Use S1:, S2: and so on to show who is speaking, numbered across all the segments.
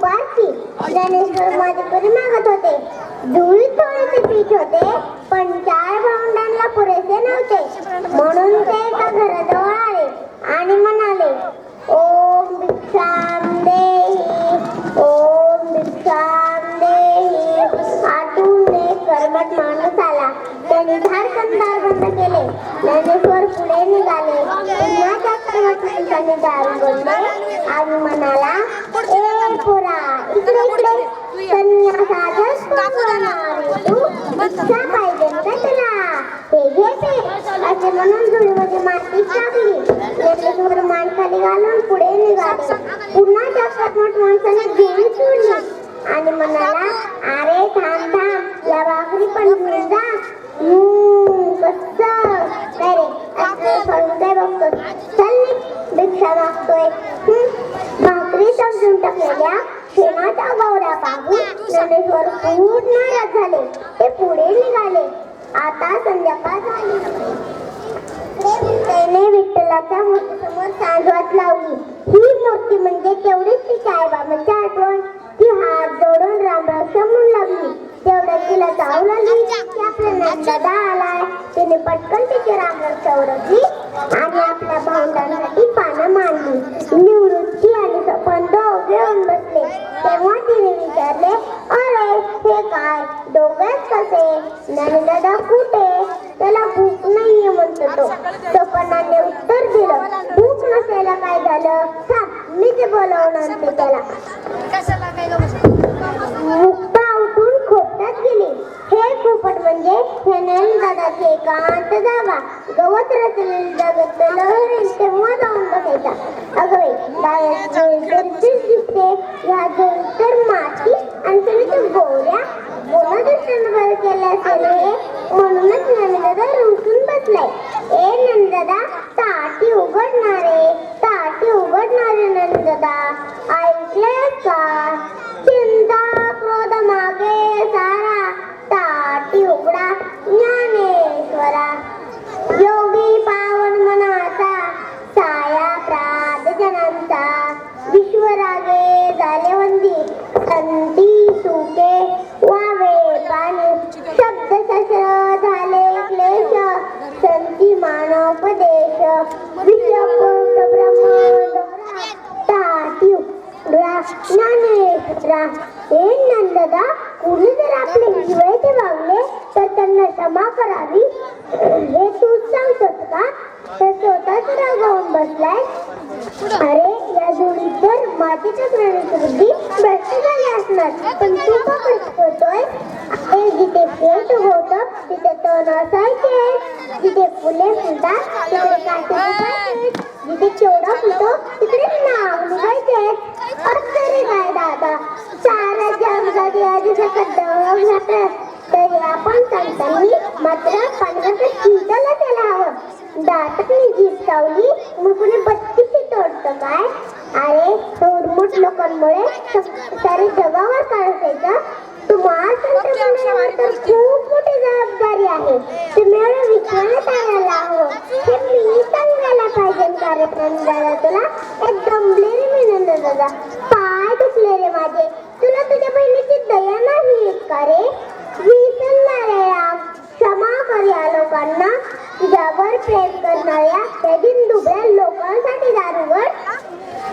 S1: दुपारची ज्ञानेश्वर माधुकरी मागत होते. जुळी थोडेसे पीठ होते पण चार भावंडांना पुरेसे नव्हते. म्हणून ते एका घराजवळ आले आणि म्हणाले ओम भिक्षाम दे ओम भिक्षाम दे आतून एक कर्मट माणूस आला. त्यांनी झारखंदार बंद केले. ज्ञानेश्वर पुढे निघाले. कर्मट दारू दार आणि म्हणाला ए पोरा इकडे इकडे. संन्यासाचंच पावणार तू भिक्षा पाहिजे का तुला. हे घेते असे म्हणून धुळीमध्ये माती टाकली. शेणाच्या गौऱ्या पाहून ज्ञानेश्वर खूप नाराज झाले. ते पुढे निघाले. आता संध्याकाळ झाली. त्याने विठ्ठलाच्या मूर्तीसमोर सांजवात लावली. ही मूर्ती म्हणजे तेवढीच ती आईबाबाची आठवण. ती हात जोडून रामराक्ष म्हणू लागली. तेवढ्यात तिला जाऊ लागली. की आपला नंददा आलाय तिने पटकन तिची रामरक्ष ओळखली आणि आपल्या भावंडांना तिने विचारले अरे हे काय? दोघेच कसे? नंदादा कुठे? त्याला भूक नाहीये म्हणतो तो. सपनाने उत्तर दिलं भूक नसायला काय झालं? थांब मीच बोलावून आणते त्याला
S2: कशाला काय गं
S1: मुक्ता उठून खोपटात गेली हे खोपट म्हणजे हे एकांत जागा. गवत रचलेली जगत लहरेल तेव्हा जाऊन बसायचा. अगवे बाई बाहेर दिसते. ह्या तर माती आणि तुम्ही तर गोऱ्या बोला दुसऱ्यांवर केलं असेल हे म्हणूनच नंददा रुसून बसलाय. ए नंददा ताटी उघडणारे ताटी उघडणारे नंददा. शब्द झाले क्लेश संती मानोपदेश ज्ञानेश्वरा हे नंददा कुणी जर आपले वागले तर त्यांना क्षमा करावी हे तूच सांगतोस का तर स्वतःच रागावून बसलाय अरे या जोडीत तर मातीच्या प्राण्याची बुद्धी भ्रष्ट झाली असणार पण तू का कष्ट करतोय अरे जिथे पेट होत तिथे तण असायचे जिथे फुले फुलतात तिकडे काटे उभायचे जिथे फुलतो तिकडे नाव निघायचे असं रे काय दादा? सारा जगामध्ये आधी सकट तरी आपण सांगताना मात्र पाण्याचं शिंतलं त्याला हवं. दातातली जीभ चावली मग कुणी बत्तीशी तोडतं काय? अरे उर्मुट लोकांमुळे सारे जगावर काढायचं तुम्हाला तर आहे. तुम्ही एवढं विचारत आणायला हो हे मी सांगायला पाहिजे कार्यक्रम झाला तुला. एक दमले रे दादा. पाय दुखले रे माझे. तुला तुझ्या बहिणीची दया नाही येत का रे? विसरणाऱ्या क्षमा कर या लोकांना. तुझ्यावर प्रेम करणाऱ्या त्या दुबळ्या लोकांसाठी दारूवर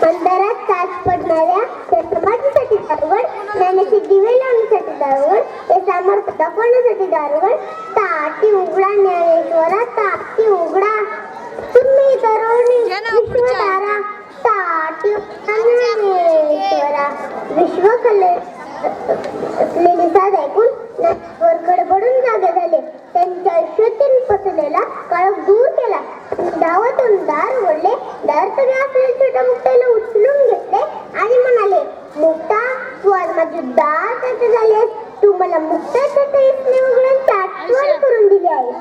S1: अंधारात तास पडणाऱ्या त्या समाजासाठी दारूवर ज्ञानाचे दिवे लावण्यासाठी दारूवर ते सामर्थ्य दाखवण्यासाठी दारूवर ताटी उघडा ज्ञानेश्वरा ताटी उघडा. तुम्ही तरुणी. विश्वतारा ताटी ज्ञानेश्वरा. विश्व असलेली साथ ऐकून वर गडबडून जागे झाले. त्यांच्या आयुष्यातील पसरलेला काळोख दूर केला धावतून दार ओढले. दार सगळे आपल्या छोट्या मुक्ताला उचलून घेतले आणि म्हणाले मुक्ता तू आज माझी दार त्याचे मला मुक्ताच्या तळीसने उघडून तात्वर करून दिले आहे.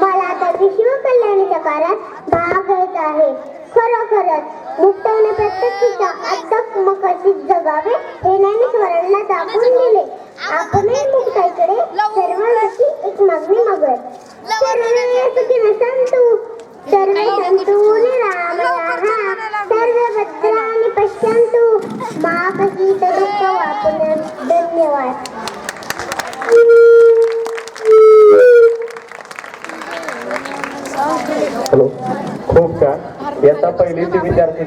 S1: मला आता विश्व कल्याणाच्या कार्यात भाग घ्यायचा आहे. खरोखरच मुक्ताने प्रत्येक अटक मकशी जगावे हे ज्ञानेश्वरांना दाखवून दिले. आपणही मुक्ताईकडे सर्वांची एक मागणी मागत सर्व संतू सर्व संतूने राम राहा सर्व भद्रा
S3: इयत्ता पहिलीचे विद्यार्थी